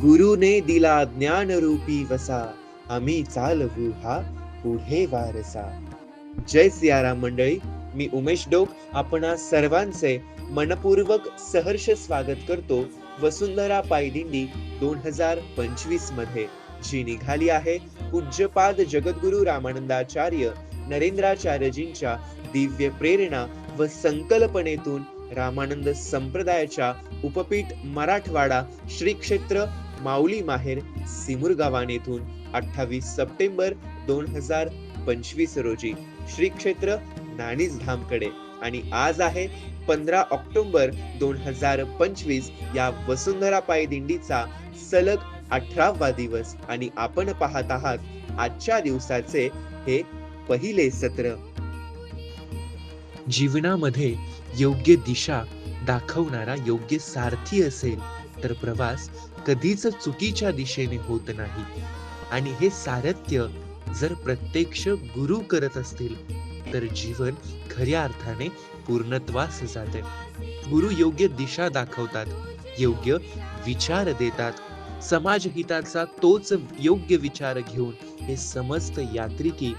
गुरुने दिला ज्ञान रूपी वसा. आम्ही चालवू हा पुढे वारसा. जय सियाराम मंडळी मी उमेश डोक. आपणा सर्वांचे मनपूर्वक सहर्ष स्वागत करतो वसुंधरा पायदिंडी दोन हजार पंचवीसमध्ये. जी निघाली आहे पूज्यपाद जगद्गुरु रामानंदाचार्य नरेंद्राचार्यजींच्या दिव्य प्रेरणा व संकल्पनेतून रामानंद संप्रदायाच्या उपपीठ मराठवाडा श्री क्षेत्र माऊली माहेर सिमुरगावान येथून अठ्ठावीस सप्टेंबर दोन हजार पंचवीस रोजी श्री क्षेत्र नाणीज धामकडे आणि आज आहे पंधरा ऑक्टोबर दोन हजार पंचवीस या वसुंधरा पाय दिंडीचा सलग अठरावा दिवस. आणि आपण पाहत आहात आजच्या दिवसाचे हे पहिले सत्र. जीवनामध्ये योग्य दिशा दाखवणारा योग्य सारथी असेल तर प्रवास कधीच चुकीच्या दिशेने होत नाही. आणि हे सारथ्य जर प्रत्यक्ष गुरु करत असतील तर जीवन खऱ्या अर्थाने पूर्णत्वास जाते गुरु योग्य दिशा दाखवतात योग्य विचार देतात. समाज हिताचा तोच योग्य विचार घेऊन हे समस्त यात्रिकी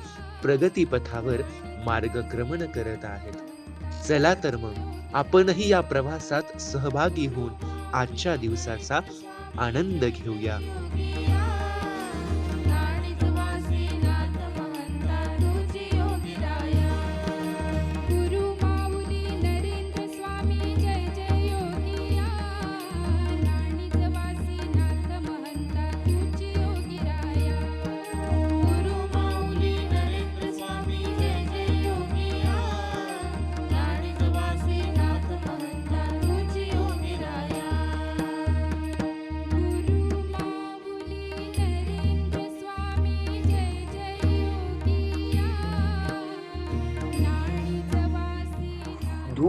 प्रगतीपथावर मार्गक्रमण करत आहेत. चला तर मग आपणही या प्रवासात सहभागी होऊन आजच्या दिवसाचा आनंद घेऊया.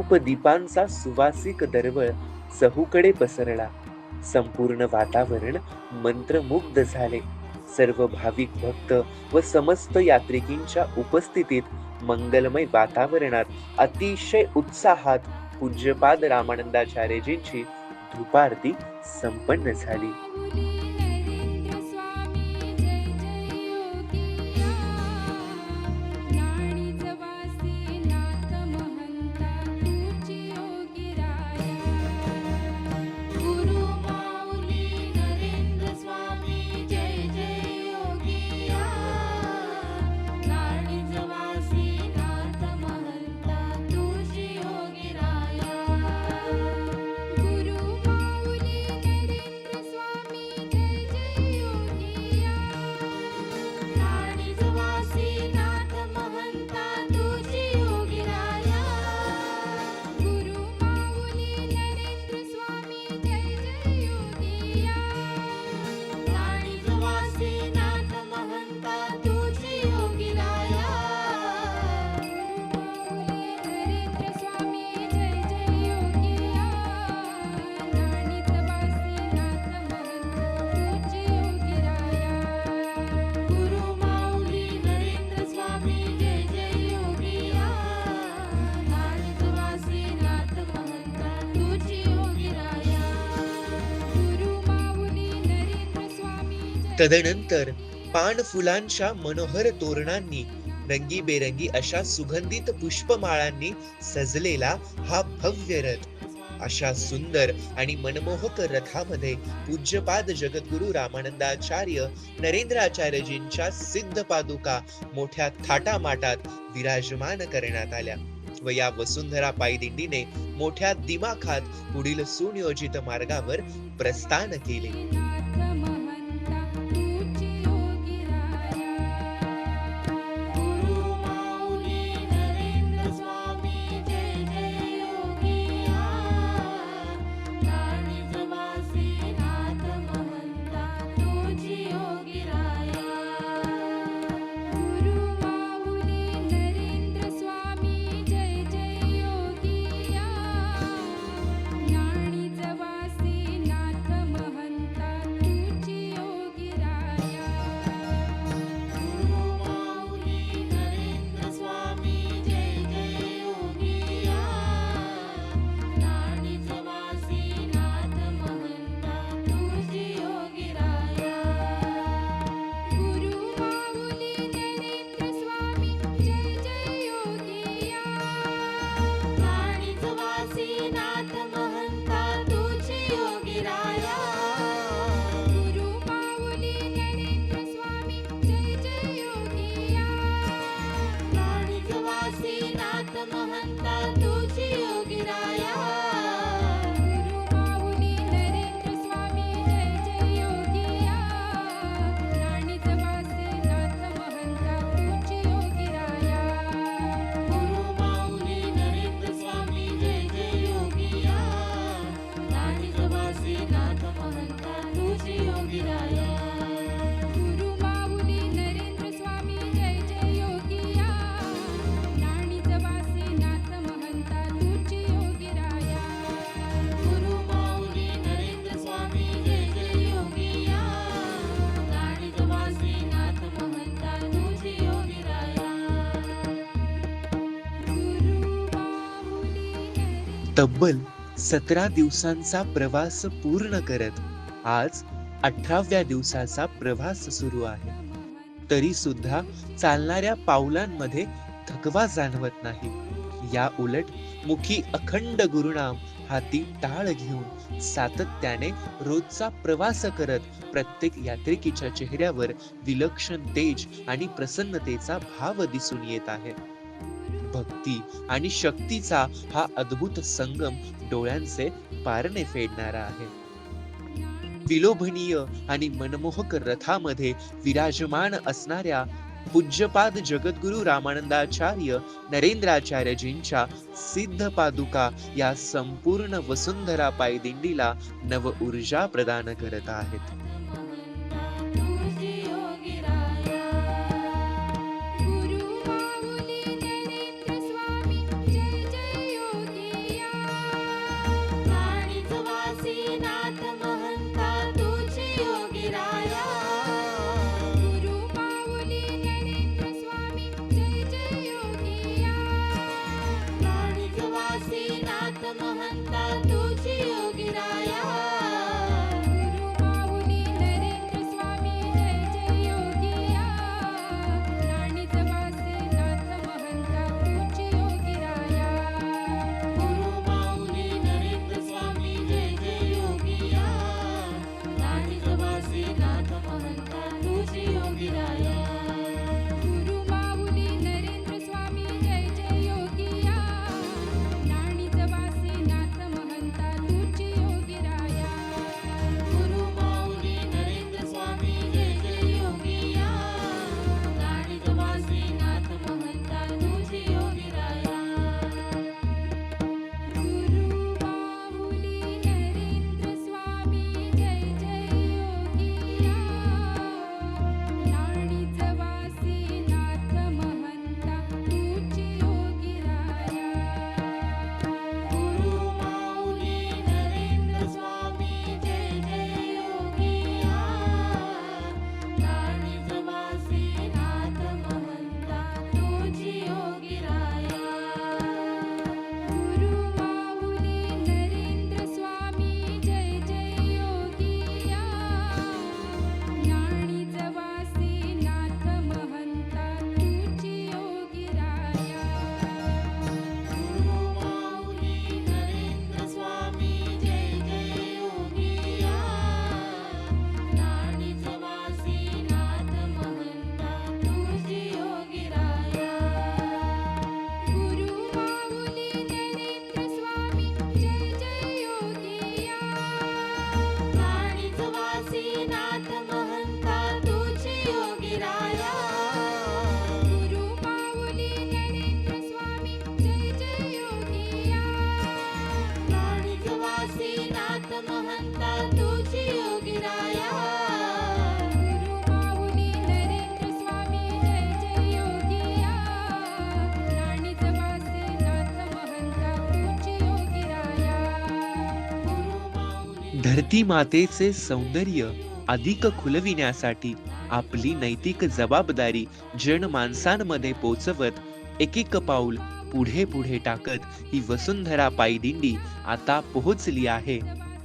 धूप दीपांचा सुवासिक दरवळ चहूकडे पसरला. संपूर्ण वातावरण मंत्रमुग्ध झाले. सर्व भाविक भक्त व समस्त यात्रिकींच्या उपस्थितीत मंगलमय वातावरणात अतिशय उत्साहात पूज्यपाद रामानंदाचार्यजींची धूपारती संपन्न झाली. तदनंतर पान फुलांच्या मनोहर तोरणांनी रंगीबेरंगी अशा सुगंधित पुष्पमाळांनी सजलेला हा भव्य रथ. अशा सुंदर आणि मनमोहक रथामध्ये पूज्यपाद जगद्गुरु रामानंदाचार्य नरेंद्राचार्यजींच्या सिद्ध पादुका मोठ्या थाटामाटात विराजमान करण्यात आल्या व या वसुंधरा पायदिंडीने मोठ्या दिमाखात पुढील सुनियोजित मार्गावर प्रस्थान केले. तब्बल सतरा दिवसांचा प्रवास पूर्ण करत आज अठराव्या दिवसाचा प्रवास सुरू आहे. तरी सुद्धा चालणाऱ्या पावलांमध्ये थकवा जाणवत नाही. या उलट मुखी अखंड गुरुनाम हाती टाळ घेऊन सातत्याने रोजचा प्रवास करत प्रत्येक यात्रिकीच्या चेहऱ्यावर विलक्षण तेज आणि प्रसन्नतेचा भाव दिसून येत आहे. भक्ती आणि शक्तीचा हा अद्भुत संगम डोळ्यांचे पारणे फेडणारा आहे. विलोभनीय आणि मनमोहक रथामध्ये विराजमान असणाऱ्या पूज्यपाद जगद्गुरु रामानंदाचार्य नरेंद्राचार्यजींच्या सिद्ध पादुका या संपूर्ण वसुंधरा पायदिंडीला नव ऊर्जा प्रदान करत आहेत. महंता तुझी योगिराया. गुरु माऊली नरेंद्र स्वामी जय जय योगिया प्राणीच वासी नाथ महंता तुझी योगिराया. गुरु माऊली धरती मातेचे सौंदर्य अधिक खुलविण्यासाठी आपली नैतिक जबाबदारी जनमानसांमध्ये पोचवत एक एक पाऊल पुढे पुढे टाकत ही वसुंधरा पायदिंडी आता पोहोचली आहे.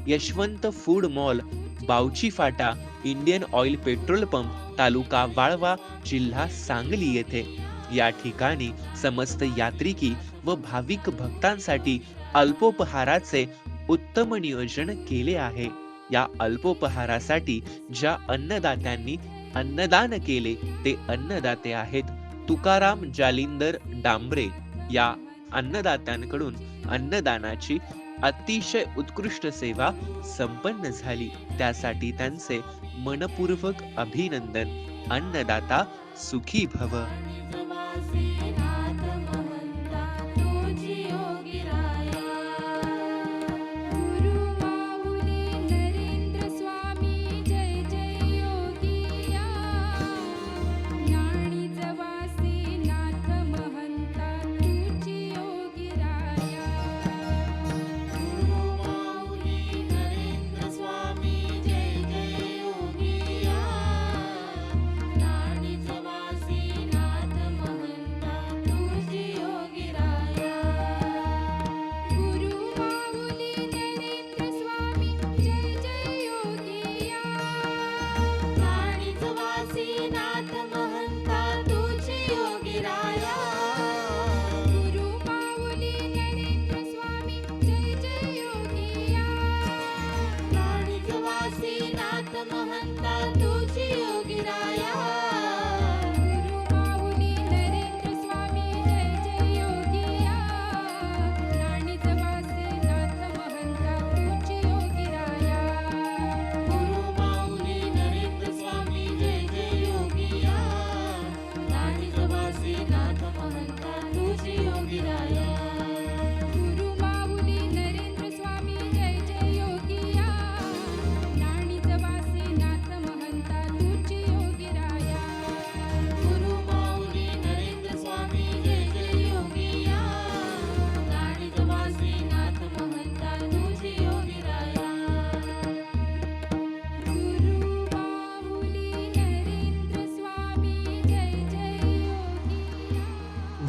यशवंत फूड मॉल बावची फाटा इंडियन ऑइल पेट्रोल पंप तालुका वाळवा जिल्हा सांगली येथे. या ठिकाणी समस्त यात्रिकी व भाविक भक्तांसाठी अल्पोपहाराचे उत्तम नियोजन केले आहे. या अल्पोपहारासाठी ज्या अन्नदात्यांनी अन्नदान केले ते अन्नदाते आहेत तुकाराम जालिंदर डांबरे. या अन्नदात्यांकडून अन्नदानाची अतिशय उत्कृष्ट सेवा संपन्न झाली. त्यासाठी त्यांचे मनपूर्वक अभिनंदन. अन्नदाता सुखी भव.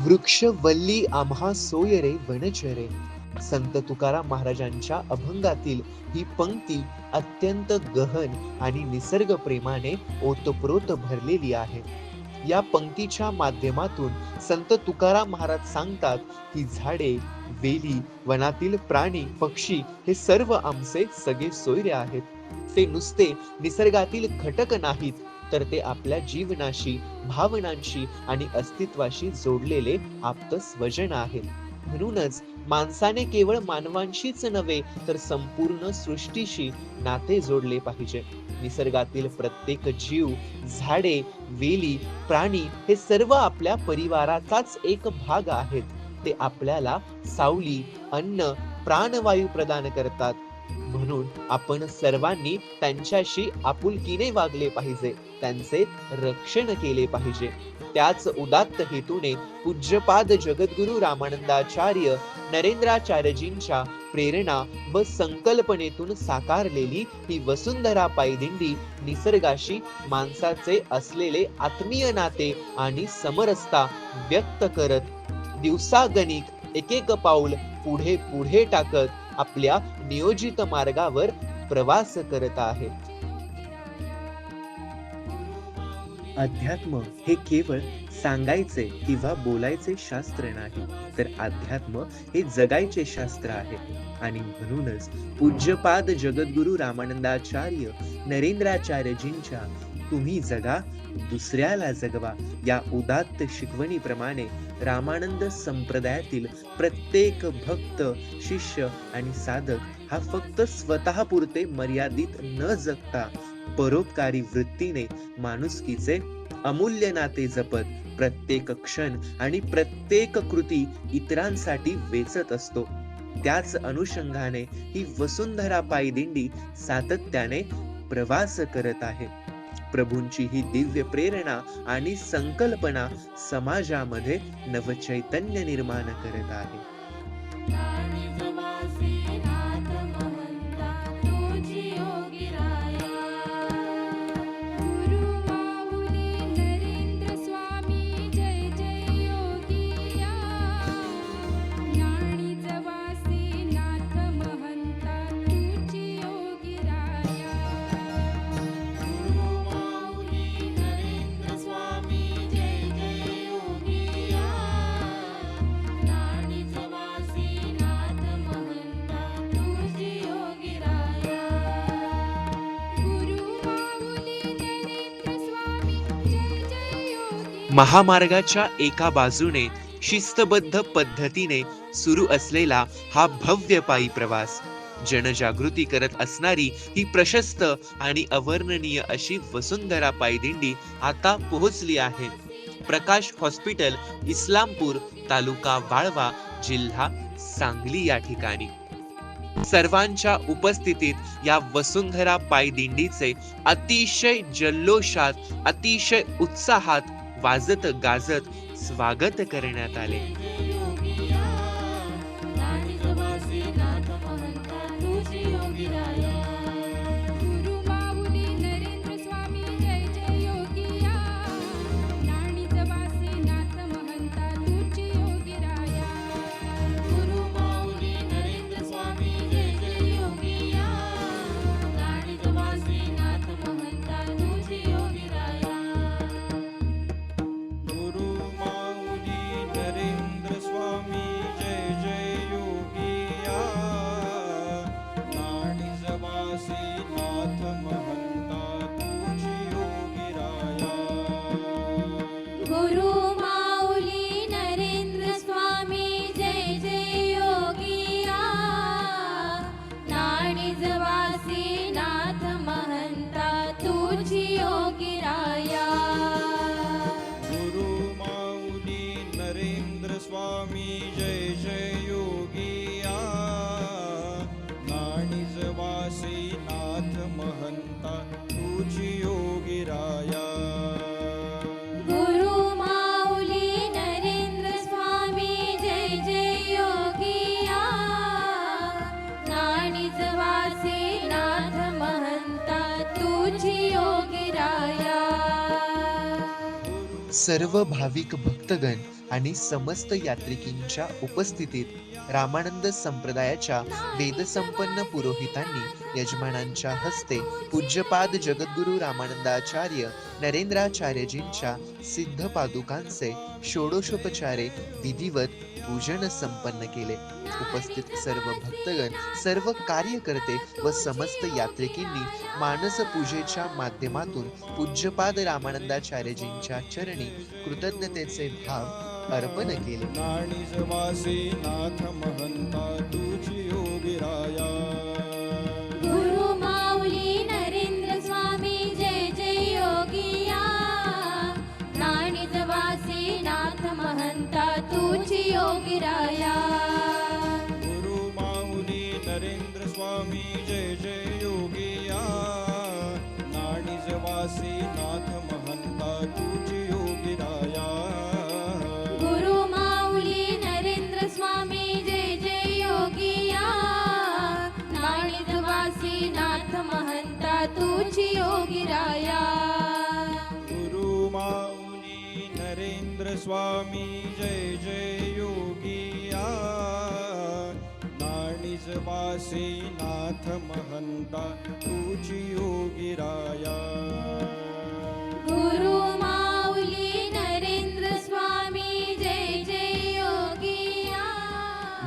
वृक्ष वल्ली आम्हा सोय रे वनचरे. संत तुकाराम महाराजांच्या अभंगातील ही पंक्ती अत्यंत गहन आणि निसर्ग प्रेमाने ओतप्रोत भरलेली आहे. या पंक्तीच्या माध्यमातून संत तुकाराम महाराज सांगतात की झाडे वेली वनातील प्राणी पक्षी हे सर्व आमचे सगळे सोयरे आहेत. ते नुसते निसर्गातील घटक नाहीत तर ते आपल्या जीवनाशी भावनांशी आणि अस्तित्वाशी जोडलेले आप्त स्वजन आहेत. म्हणूनच माणसाने केवळ मानवांशीच नव्हे तर संपूर्ण सृष्टीशी नाते जोडले पाहिजे. निसर्गातील प्रत्येक जीव झाडे वेली प्राणी हे सर्व आपल्या परिवाराचाच एक भाग आहेत. ते आपल्याला सावली अन्न प्राणवायू प्रदान करतात. म्हणून आपण सर्वांनी त्यांच्याशी आपुलकीने वागले पाहिजे त्यांचे रक्षण केले पाहिजे. त्याच उदात्त हेतूने पूज्यपाद जगद्गुरु रामानंदाचार्य नरेंद्राचार्यजींच्या प्रेरणा व संकल्पनेतून साकारलेली ही वसुंधरा पायदिंडी निसर्गाशी माणसाचे असलेले आत्मीय नाते आणि समरसता व्यक्त करत दिवसागणिक एकेक पाऊल पुढे पुढे टाकत आपल्या नियोजित मार्गावर प्रवास करत आहे. अध्यात्म हे केवळ सांगायचे किंवा बोलायचे शास्त्र नाही तर अध्यात्म हे जगायचे शास्त्र आहे. आणि म्हणूनच पूज्यपाद जगद्गुरु रामानंदाचार्य नरेंद्राचार्यजींच्या तुम्ही जगा दुसऱ्याला जगवा या उदात्त शिकवणीप्रमाणे रामानंद संप्रदायातील प्रत्येक भक्त शिष्य आणि साधक हा फक्त स्वतःपुरते मर्यादित न जगता परोपकारी वृत्तीने माणुसकीचे अमूल्य नाते जपत प्रत्येक क्षण आणि प्रत्येक कृती इतरांसाठी वेचत असतो. त्याच अनुषंगाने ही वसुंधरा पायदिंडी सातत्याने प्रवास करत आहे. प्रभूंची ही दिव्य प्रेरणा आणि संकल्पना समाजामध्ये नवचैतन्य निर्माण करत आहे. महामार्गाच्या एका बाजूने शिस्तबद्ध पद्धतीने सुरू असलेला हा भव्य पायी प्रवास. जनजागृती करत असणारी ही प्रशस्त आणि अवर्णनीय अशी वसुंधरा पायदिंडी आता पोहोचली आहे. प्रकाश हॉस्पिटल इस्लामपूर तालुका वाळवा जिल्हा सांगली या ठिकाणी. सर्वांच्या उपस्थितीत या वसुंधरा पायदिंडीचे अतिशय जल्लोषात अतिशय उत्साहात वाजत गाजत स्वागत करण्यात आले. सर्व भाविक भक्तगण आणि समस्त यात्रिकींच्या उपस्थितीत रामानंद संप्रदायाच्या वेदसंपन्न पुरोहितांनी यजमानांच्या हस्ते पूज्यपाद जगद्गुरु रामानंदाचार्य नरेंद्राचार्यजींच्या सिद्ध पादुकांचे षोडशोपचारे विधिवत पूजन संपन्न केले. उपस्थित सर्व भक्तगण सर्व कार्यकर्ते व समस्त यात्रिकींनी मानस पूजेच्या माध्यमातून पूज्यपाद रामानंदाचार्यजींच्या चरणी कृतज्ञतेचे भाव अर्पण केले. नाथ महंता तुझी स्वामी जय जय योगिया नाणीज वासी नाथ महंता तुझी योगी राया. गुरु माऊली नरेंद्र स्वामी जय जय योगिया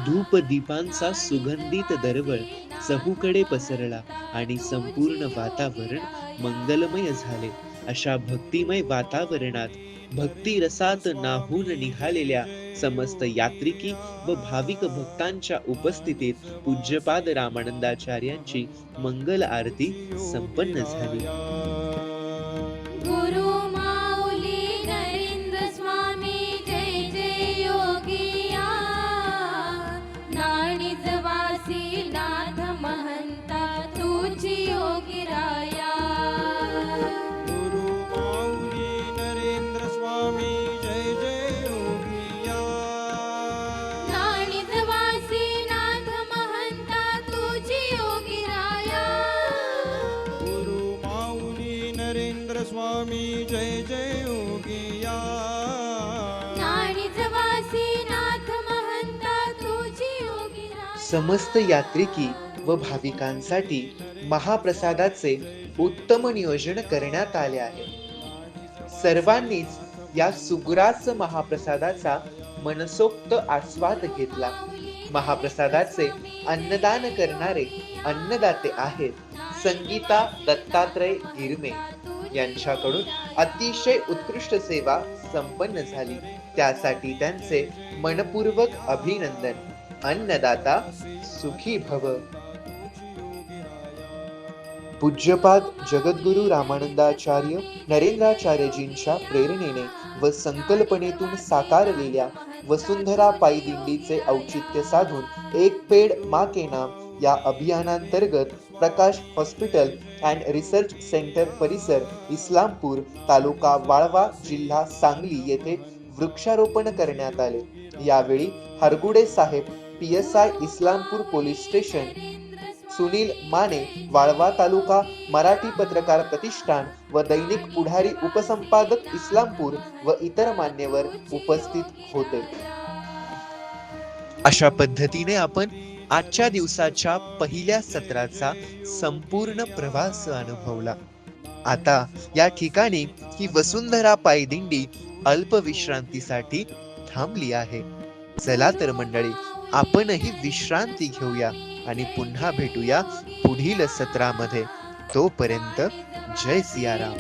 धूप दीपांचा सुगंधित दरवळ चहूकडे पसरला आणि संपूर्ण वातावरण मंगलमय झाले. अशा भक्तिमय वातावरणात भक्ती रसात नाहून निघालेल्या समस्त यात्रिकी व भाविक भक्तांच्या उपस्थितीत पूज्यपाद रामानंदाचार्यांची मंगल आरती संपन्न झाली. नरेंद्र स्वामी जय जय योगिया। नाणीज वासी नाथ महंता तुझी योगी राया समस्त यात्रिकी व भाविकांसाठी महाप्रसादाचे उत्तम नियोजन करण्यात आले आहे. सर्वांनीच या सुग्रास महाप्रसादाचा मनसोक्त आस्वाद घेतला. महाप्रसादाचे अन्नदान करणारे अन्नदाते आहेत संगीता दत्तात्रय गिरमे यांच्याकडून अतिशय उत्कृष्ट सेवा संपन्न झाली. त्यासाठी त्यांचे मनपूर्वक अभिनंदन. अन्नदाता सुखी भव. पूज्यपाद जगद्गुरु रामानंदाचार्य नरेंद्राचार्यजींच्या प्रेरणेने व संकल्पनेतून साकारलेल्या वसुंधरा पायी दिंडीचे औचित्य साधून एक पेड मा के नाम या अभियानांतर्गत Prakash hospital and research centre परिसर इस्लामपूर तालुका वाळवा जिल्हा सांगली येथे वृक्षारोपण करण्यात आले. यावेळी हरगुडे साहेब P S I Islampur police station Sunil Mane Walwa तालुका मराठी पत्रकार प्रतिष्ठान व दैनिक पुढारी उपसंपादक इस्लामपूर व इतर मान्यवर उपस्थित होते. अशा पद्धतीने आपण आजच्या दिवसाच्या पहिल्या सत्राचा संपूर्ण प्रवास अनुभवला. आता या ठिकाणी ही वसुंधरा पायदिंडी अल्प विश्रांतीसाठी थांबली आहे. चला तर मंडळी आपणही विश्रांती घेऊया आणि पुन्हा भेटूया पुढील सत्रामध्ये. तोपर्यंत जय सियाराम.